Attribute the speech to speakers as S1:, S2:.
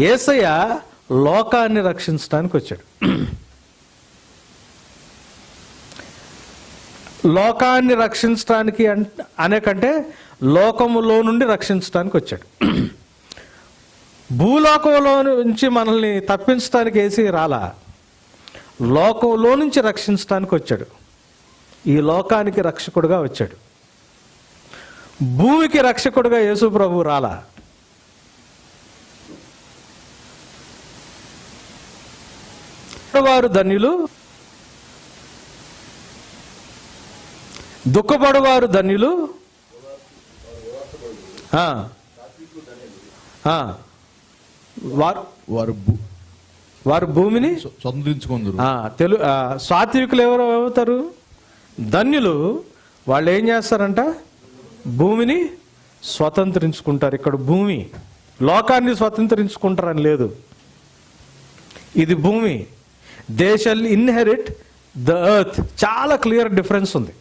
S1: ఏసయ్య లోకాన్ని రక్షించడానికి వచ్చాడు. లోకాన్ని రక్షించడానికి అనేకంటే లోకములో నుండి రక్షించడానికి వచ్చాడు. భూలోకంలో నుంచి మనల్ని తప్పించడానికి వేసి రాలా? లోకంలో నుంచి రక్షించడానికి వచ్చాడు. ఈ లోకానికి రక్షకుడుగా వచ్చాడు. భూమికి రక్షకుడుగా యేసు ప్రభు రాలా? వారు ధన్యులు దుఃఖపడువారు ధన్యులు. వారు
S2: వారు
S1: వారు భూమిని ఆ, తెలు సాత్వికులు ఎవరు అవుతారు? ధన్యులు వాళ్ళు ఏం చేస్తారంట? భూమిని స్వతంత్రించుకుంటారు. ఇక్కడ భూమి లోకాన్ని స్వతంత్రించుకుంటారని లేదు. ఇది భూమి. They shall inherit the earth చాలా క్లియర్ డిఫరెన్స్ ఉంది.